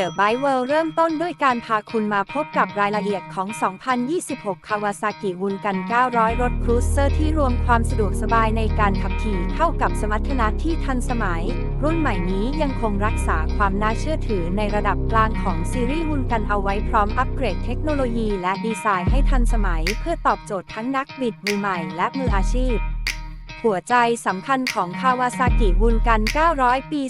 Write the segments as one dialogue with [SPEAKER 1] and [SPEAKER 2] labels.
[SPEAKER 1] The Bike World เริ่มต้นด้วยการพาคุณมาพบกับรายละเอียดของ 2026 Kawasaki w u n g a n 900 รถครูเซอร์ที่รวมความสะดวกสบายในการขับขี่เข้ากับสมรรถนะที่ทันสมัย รุ่นใหม่นี้ยังคงรักษาความน่าเชื่อถือในระดับกลางของซีรีส์วุนกันเอาไว้พร้อมอัปเกรดเทคโนโลยีและดีไซน์ให้ทันสมัย เพื่อตอบโจทย์ทั้งนักบิดมือใหม่และมืออาชีพ หัวใจสำคัญของคาวาซากิวุนกัน 900 ปี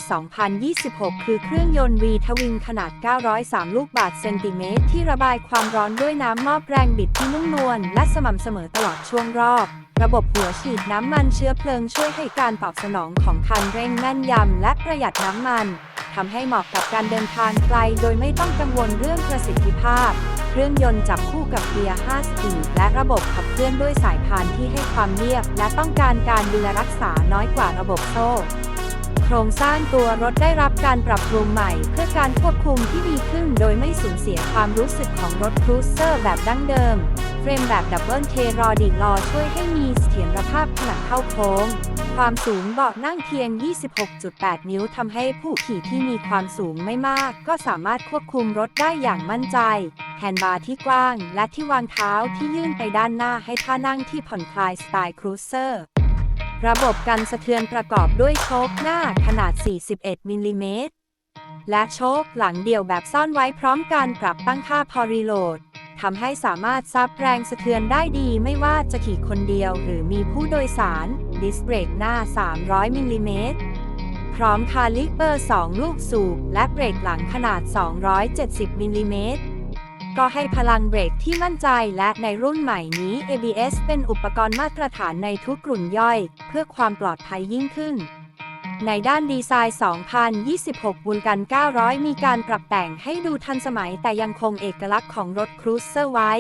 [SPEAKER 1] 2026 คือเครื่องยนต์ V ทวิงขนาด 903 ลูกบาศก์เซนติเมตร ที่ระบายความร้อนด้วยน้ำมอบแรงบิดที่นุ่มนวลและสม่ำเสมอตลอดช่วงรอบ ระบบหัวฉีดน้ำมันเชื้อเพลิงช่วยให้การตอบสนองของคันเร่งแม่นยำและประหยัดน้ำมันทำให้เหมาะกับการเดินทางไกล โดยไม่ต้องกังวลเรื่องประสิทธิภาพ เครื่องยนต์จับคู่กับเกียร์ 5 สปีดและระบบขับเคลื่อนด้วยสายพานที่ให้ความเรียบ และต้องการการดูแลรักษาน้อยกว่าระบบโซ่ โครงสร้างตัวรถได้รับการปรับปรุงใหม่ เพื่อการควบคุมที่ดีขึ้นโดยไม่สูญเสียความรู้สึกของรถครูเซอร์แบบดั้งเดิม เฟรมแบบดับเบิลเทรอดิลอช่วยให้มีเสถียรภาพขณะเข้าโค้ง ความสูงเบาะนั่งเพียง 26.8 นิ้วทำให้ผู้ขี่ที่มีความสูงไม่มาก ก็สามารถควบคุมรถได้อย่างมั่นใจ แฮนด์บาร์ที่กว้าง และที่วางเท้าที่ยื่นไปด้านหน้าให้ท่านั่งที่ผ่อนคลายสไตล์ครูเซอร์ระบบกันสะเทือนประกอบด้วยโชคหน้าขนาด 41 มิลลิเมตร และโชคหลังเดี่ยวแบบซ่อนไว้พร้อมการปรับตั้งค่าพอรีโหลด ทำให้สามารถซับแรงสะเทือนได้ดีไม่ว่าจะขี่คนเดียวหรือมีผู้โดยสาร ดิสเบรกหน้า 300 มิลลิเมตร พร้อมคาลิปเปอร์ 2 ลูกสูบ และเบรกหลังขนาด 270 มิลลิเมตรก็ให้พลังเบรกที่มั่นใจและในรุ่นใหม่นี้ ABS เป็นอุปกรณ์มาตรฐานในทุกกลุ่มย่อย เพื่อความปลอดภัยยิ่งขึ้น ในด้านดีไซน์ 2026บุลกัน 900 มีการปรับแต่งให้ดูทันสมัยแต่ยังคงเอกลักษณ์ของรถครูเซอร์ไว้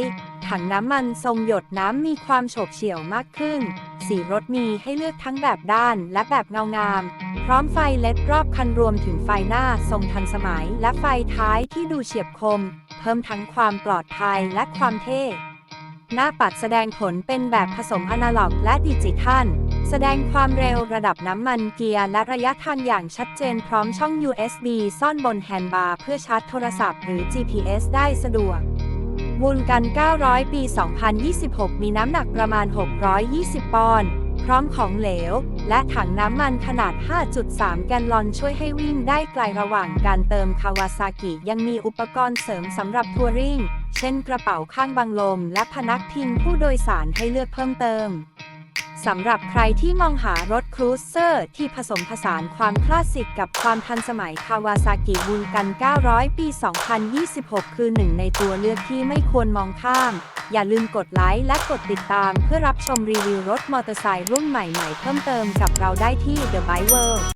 [SPEAKER 1] ถังน้ำมันทรงหยดน้ำมีความโฉบเฉี่ยวมากขึ้น สีรถมีให้เลือกทั้งแบบด้านและแบบเงางาม พร้อมไฟเลดรอบคันรวมถึงไฟหน้าทรงทันสมัย และไฟท้ายที่ดูเฉียบคม เพิ่มทั้งความปลอดภัยและความเท่ หน้าปัดแสดงผลเป็นแบบผสมอนาล็อกและดิจิทัล แสดงความเร็วระดับน้ำมันเกียร์และระยะทางอย่างชัดเจนพร้อมช่อง USB ซ่อนบนแฮนด์บาร์เพื่อชาร์จโทรศัพท์หรือ GPS ได้สะดวกวุนกัน 900 ปี 2026 มีน้ำหนักประมาณ 620 ปอนด์ พร้อมของเหลว และถังน้ำมันขนาด 5.3 แกลลอนช่วยให้วิ่งได้ไกลระหว่างการเติมคาวาซากิยังมีอุปกรณ์เสริมสำหรับทัวริง เช่นกระเป๋าข้างบังลม และพนักพิงผู้โดยสารให้เลือกเพิ่มเติม สำหรับใครที่มองหารถครูเซอร์ที่ผสมผสานความคลาสสิกกับความทันสมัยคาวาซากิบุนกัน 900 ปี 2026 คือหนึ่งในตัวเลือกที่ไม่ควรมองข้าม อย่าลืมกดไลค์และกดติดตามเพื่อรับชมรีวิวรถมอเตอร์ไซค์รุ่นใหม่ ๆ เพิ่มเติมกับเราได้ที่ The Bike World